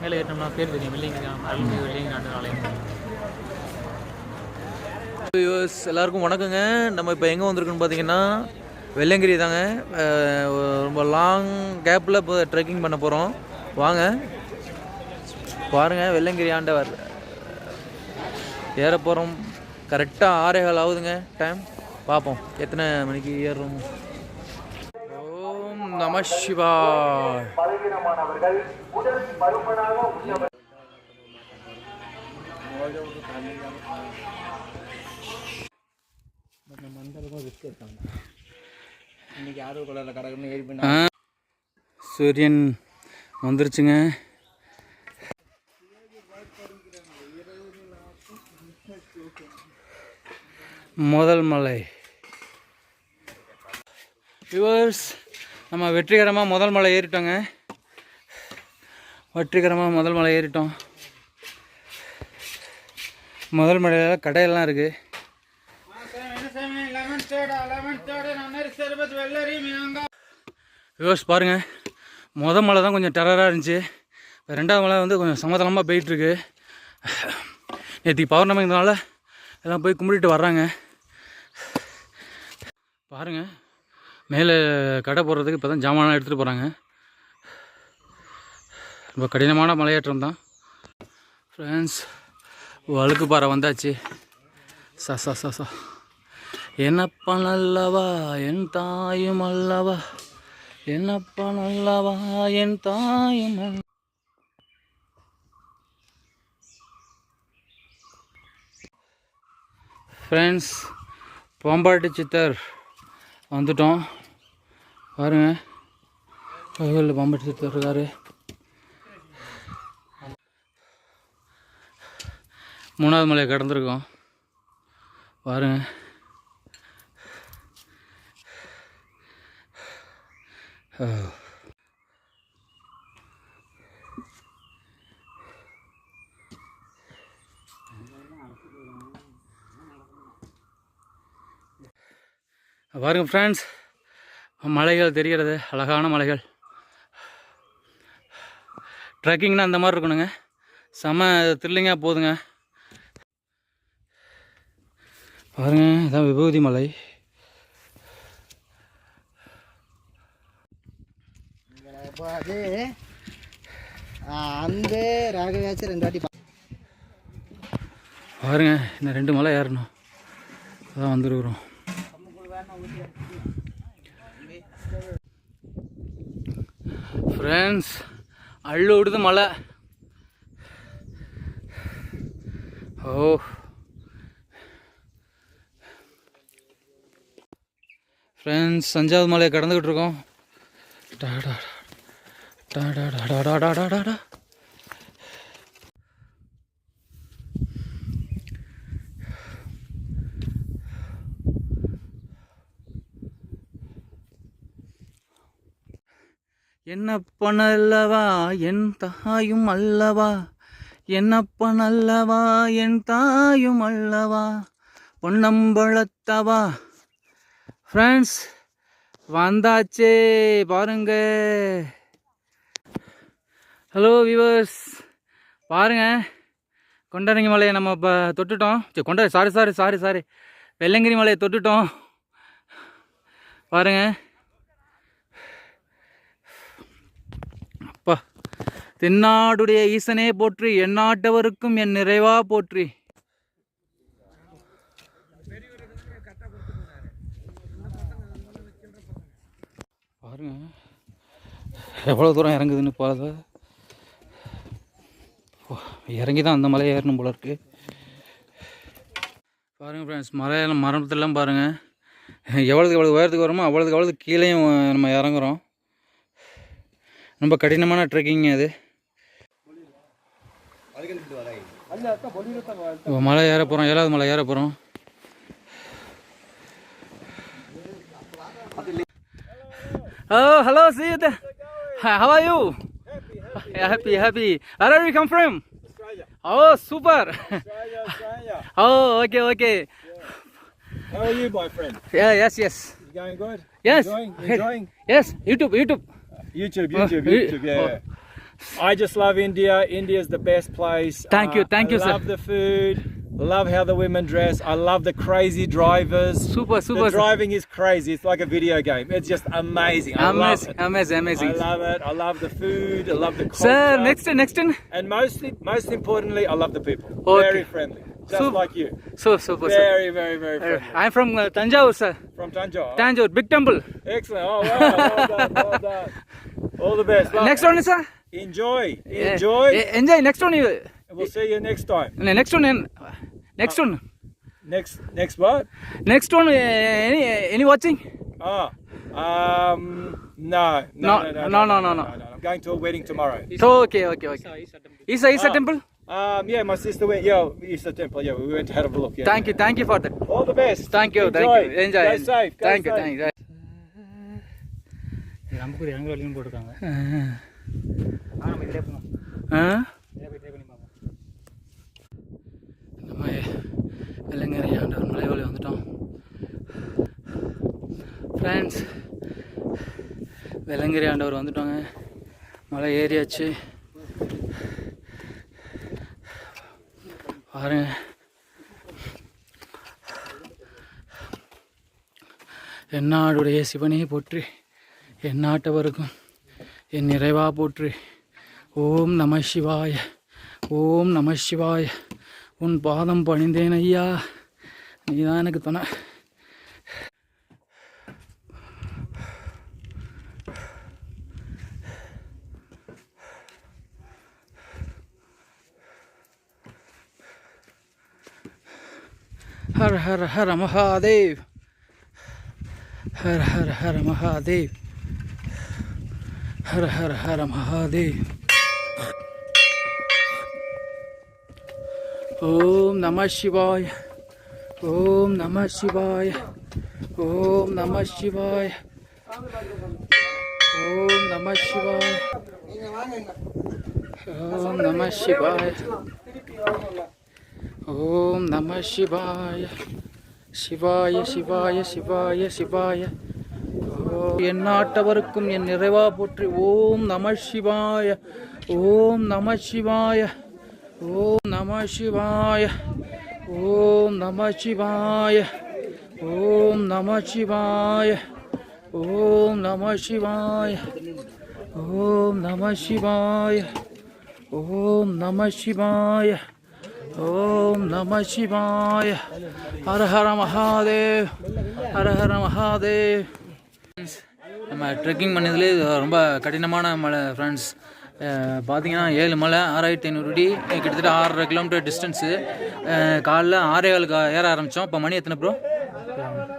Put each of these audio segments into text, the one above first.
மேலே ஏறினோம்னா பேர் தெரியும். வெள்ளிங்க அருள்மிகு வெள்ளிங்க நாட்டு ஆலயம் எல்லாருக்கும் வணக்கங்க. நம்ம இப்போ எங்கே வந்திருக்கோன்னு பார்த்தீங்கன்னா வெள்ளங்கிரி தாங்க. ரொம்ப லாங் கேப்பில் இப்போ ட்ரெக்கிங் பண்ண போகிறோம் வாங்க. பாருங்கள் வெள்ளங்கிரி ஆண்டவர். ஏற போகிறோம் கரெக்டாக ஆறே கால் ஆகுதுங்க. டைம் பார்ப்போம் எத்தனை மணிக்கு ஏறுறோம்? ஓம் நம சிவா இன்னைக்கு உடல் பருமனாக உள்ளவர். சூரியன் வந்துருச்சுங்க. முதல் மலை. வியூவர்ஸ் நம்ம வெற்றிகரமாக முதல் மலை ஏறிட்டோங்க. வெற்றிகரமாக முதல் மலை ஏறிட்டோம். முதல் மலையில் கடையெல்லாம் இருக்குது வியூவர்ஸ் பாருங்கள் முத மலை தான் கொஞ்சம் டெரராக இருந்துச்சு. இப்போ ரெண்டாவது மலை வந்து கொஞ்சம் சமதளமாக போயிட்டுருக்கு நேற்றுக்கு பௌர்ணமிங்கிறதுனால எல்லாம் போய் கும்பிட்டுட்டு வர்றாங்க. பாருங்கள் மேலே கடை போடுறதுக்கு இப்போ தான் ஜாமான்லாம் எடுத்துகிட்டு போகிறாங்க ரொம்ப கடினமான மலையேற்றம் தான். ஃப்ரெண்ட்ஸ் வழுக்கு பாறை வந்தாச்சு. சா சா சா சா. என்னப்பா நல்லவா என் தாயும் அல்லவா? என்னப்பா நல்லவா என் தாயும் அல்ல- ஃப்ரெண்ட்ஸ் பாம்பாட்டி சித்தர் வந்துட்டோம். பாருங்கள் கோயிலில் பாம்பாட்டி சித்தர் இருக்காரு. மூணாவது மலையை கடந்திருக்கோம். பாருங்க. பாருங்க ஃப்ரெண்ட்ஸ் மலைகள் தெரிகிறது அழகான மலைகள். ட்ரெக்கிங்னா அந்த மாதிரி இருக்கணுங்க. செம த்ரில்லிங்காக போதுங்க. பாருங்க இதான் விபூதி மலை. அது அந்த ராகவாச்சும் ரெண்டு வாட்டி பாருங்க இந்த ரெண்டு மலை ஏறணும். அதான் வந்துருக்குறோம். ஃப்ரெண்ட்ஸ் அள்ளு விடுது மலை. ஓ. ஃப்ரெண்ட்ஸ் அஞ்சாவது மலையை கடந்துக்கிட்டு இருக்கோம். டாடா டாடா டாடா டாடா டாடா என்ன பண்ணல்லவா என் தாயும் அல்லவா? என்ன பண்ணல்லவா என் தாயும் அல்லவா? பொன்னம்பளத்தவா ஃப்ரெண்ட்ஸ் வந்தாச்சே பாருங்க. ஹலோ வியூவர்ஸ் பாருங்க. கொண்டரங்கி மலையை நம்ம இப்போ தொட்டுட்டோம். சரி கொண்ட sorry sorry sorry sorry Velliangiri மலையை தொட்டுட்டோம். பாருங்க. அப்பா தென்னாடுடைய ஈசனே போற்றி எந்நாட்டவருக்கும் என் நிறைவா போற்றி. பாருங்கள் எவ்வளோ தூரம் இறங்குதுன்னு பாருங்க இறங்கி தான் அந்த மலையை ஏறணும் போல இருக்குது பாருங்கள் ஃப்ரெண்ட்ஸ் மலையில மரத்தெல்லாம் பாருங்கள் எவ்வளோக்கு எவ்வளோ உயரத்துக்கு வருமோ அவ்வளோக்கு அவ்வளோது கீழேயும் நம்ம இறங்குறோம். ரொம்ப கடினமான ட்ரெக்கிங் அது. மலை ஏற போகிறோம் ஏழாவது மலை ஏற போகிறோம் Oh, hello, there. Hi, how are you? Happy, happy. happy. Where are you come from? Australia. Oh, super. Australia, Australia. oh, okay, okay. How are you, my friend? Yeah, yes, yes. You going good? Yes. Enjoying? Enjoying? Yes, YouTube, YouTube. YouTube, Oh, YouTube, you- YouTube, yeah. I just love India. India is the best place. Uh, Thank you, thank I you, sir. love the food. Love how the women dress. I love the crazy drivers. Super, super, The driving is crazy. It's like a video game. It's just amazing. I love Amazing, it. amazing, amazing. I love it. I love the food. I love the culture. Sir, next, in next. In. And mostly, most importantly, I love the people. Okay. Very friendly. Just like you. So, super, sir. Very, very, very friendly. I'm from uh, Tanjavur, sir. From Tanjore. Tanjore, big temple. Excellent. Oh, wow. Well done. Well done. All the best. Love Next one, sir. Enjoy. Enjoy. eh, Enjoy. Next one. you- We'll see you next time. Next one. en- Next one. Next, next what? Next one. uh, Any, any watching? Ah, um, no, no, No, no, no, no, no, no. I'm going to a wedding tomorrow. So, okay, okay, okay. Isa, Isa Ah. temple. Um, yeah, my sister went. Yeah, Easter Temple. Yeah, we went to have a look. Yeah. Thank you, thank you for that. All the best. Thank you, thank Enjoy. you. Enjoy. Go safe. Go Thank you, safe. thank you. நமக்கு ஒரு எங்க வழியும் போட்டிருக்காங்க Uh, நம்ம இதிலே போகணும் uh, வெள்ளங்கரை ஆண்டவர் மலைவழி வந்துட்டோம். ஃப்ரெண்ட்ஸ் வெள்ளங்கிரி ஆண்டவர் வந்துட்டோங்க. மலை ஏறியாச்சு. பாருங்க. என்னாடுடைய சிவனே போற்றி என்னாட்டவருக்கும் என் நிறைவா போற்று. ஓம் நம சிவாய ஓம் நம சிவாய. உன் பாதம் பணிந்தேன் ஐயா. நீதான் எனக்கு துணை. ஹர் ஹர் ஹர மகாதேவ். ஹர் ஹர் ஹர மகாதேவ். ஹர ஹர ஹர மகாதேவ். ஓம் நம சிவாய். ஓம் நம சிவாய். ஓம் நம சிவாய். ஓம் நம சிவாய். ஓம் நம சிவாய். ஓம் நம சிவாய. சிவாய சிவாய சிவாய சிவாய. என் நாட்டவருக்கும் என் நிறைவா போற்றி ஓம் நம சிவாய. ஓம் நம சிவாய. ஓம் நம சிவாய ஓம் நம சிவாய ஓம் நம சிவாய ஓம் நம சிவாய ஓம் நம சிவாய ஓம் நம சிவாய ஓம் நம சிவாய. ஹர ஹர மகாதேவ் ஹர ஹர மகாதேவ். நம்ம ட்ரெக்கிங் பண்ணதுலேயே ரொம்ப கடினமான மலை ஃப்ரெண்ட்ஸ் பார்த்தீங்கன்னா ஏழு மலை ஆறாயிரத்தி ஐநூறு அடி கிட்டத்தட்ட ஆறரை கிலோமீட்டர் டிஸ்டன்ஸு காலைல ஆறே காலுக்கு ஏற ஆரம்பித்தோம் இப்போ மணி எத்தனை ப்ரோ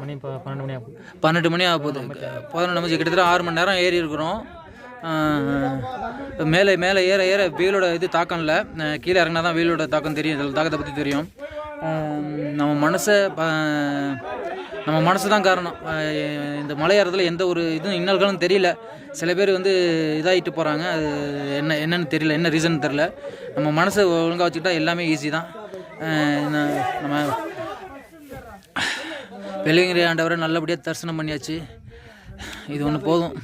மணி இப்போ பன்னெண்டு மணி ஆகும். பன்னெண்டு மணி ஆக போகுது. பதினொன்று மணி கிட்டத்தட்ட ஆறு மணி நேரம் ஏறி இருக்கிறோம். மேலே மேலே ஏற ஏற வெயிலோட இது தாக்கம் இல்லை. கீழே இறங்கினா தான் வெயிலோட தாக்கம் தெரியும். தாக்கத்தை பற்றி தெரியும். நம்ம மனசை நம்ம மனசு தான் காரணம் இந்த மலை எந்த ஒரு இதுவும் இன்னல்களும் தெரியல. சில பேர் வந்து இதாகிட்டு போகிறாங்க அது என்ன என்னன்னு தெரியல. என்ன ரீசன் தெரில நம்ம மனசை ஒழுங்காக வச்சுக்கிட்டா எல்லாமே ஈஸி தான். நம்ம வெள்ளிங்கிரி ஆண்டவரை நல்லபடியாக தரிசனம் பண்ணியாச்சு. இது ஒன்று போதும்.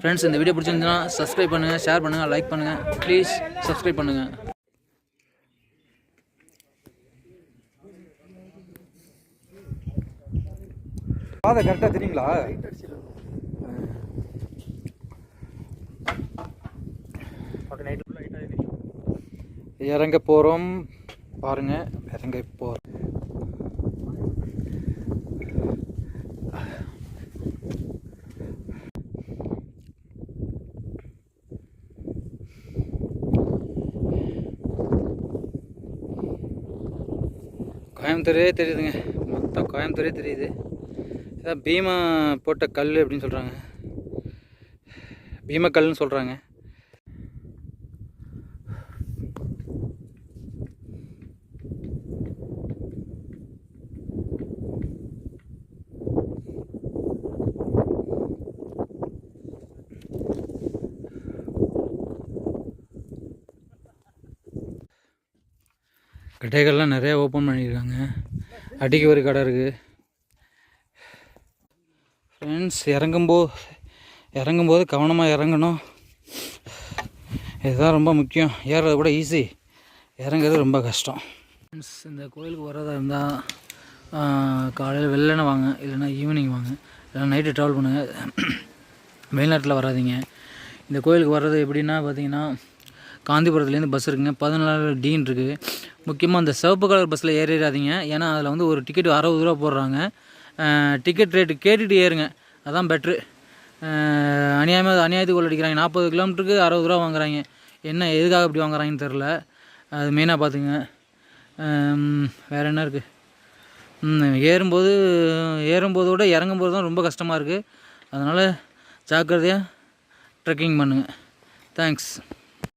ஃப்ரெண்ட்ஸ் இந்த வீடியோ பிடிச்சிருந்துச்சுன்னா சப்ஸ்கிரைப் பண்ணுங்கள் ஷேர் பண்ணுங்கள் லைக் பண்ணுங்கள் ப்ளீஸ் சப்ஸ்கிரைப் பண்ணுங்கள் பாதை கரெக்டாக தெரியுங்களா? நைட்டு ஃபுல்லாக இறங்க போகிறோம் பாருங்கள் இறங்க போகிறோம் கோயம்புத்தூரே தெரியுதுங்க. மொத்தம் கோயம்புத்தூரே தெரியுது. இதான் பீமா போட்ட கல் அப்படின்னு சொல்கிறாங்க பீமக்கல்னு சொல்கிறாங்க கடைகள்லாம் நிறையா ஓப்பன் பண்ணியிருக்காங்க. அடிக்க ஒரு கடை இருக்குது ஃப்ரெண்ட்ஸ் இறங்கும்போது இறங்கும்போது கவனமாக இறங்கணும். இதுதான் ரொம்ப முக்கியம். ஏறுறது கூட ஈஸி இறங்குறது ரொம்ப கஷ்டம். ஃப்ரெண்ட்ஸ் இந்த கோயிலுக்கு வர்றதா இருந்தால் காலையில் வெள்ளனை வாங்க? இல்லைன்னா ஈவினிங் வாங்க. இல்லைன்னா நைட்டு ட்ராவல் பண்ணுங்கள் வெளிநாட்டில் வராதிங்க. இந்த கோயிலுக்கு வர்றது எப்படின்னா பார்த்தீங்கன்னா காந்திபுரத்துலேருந்து பஸ் இருக்குங்க. பதினாலு டீன் இருக்குது முக்கியமாக அந்த சிவப்பு கலர் பஸ்ஸில் ஏறிடாதீங்க. ஏன்னா அதில் வந்து ஒரு டிக்கெட் அறுபது ரூபா போடுறாங்க. டிக்கெட் ரேட்டு கேட்டுட்டு ஏறுங்க. அதான் பெட்ரு அநியாயமாக அநியாயத்துக்கு உள்ள அடிக்கிறாங்க நாற்பது கிலோமீட்டருக்கு அறுபது ரூபா வாங்குறாங்க. என்ன எதுக்காக இப்படி வாங்குறாங்கன்னு தெரில அது மெயினாக பார்த்துங்க வேறு என்ன இருக்குது ஏறும்போது ஏறும்போது விட இறங்கும்போது தான் ரொம்ப கஷ்டமாக இருக்குது அதனால் ஜாக்கிரதையாக ட்ரெக்கிங் பண்ணுங்கள் தேங்க்ஸ்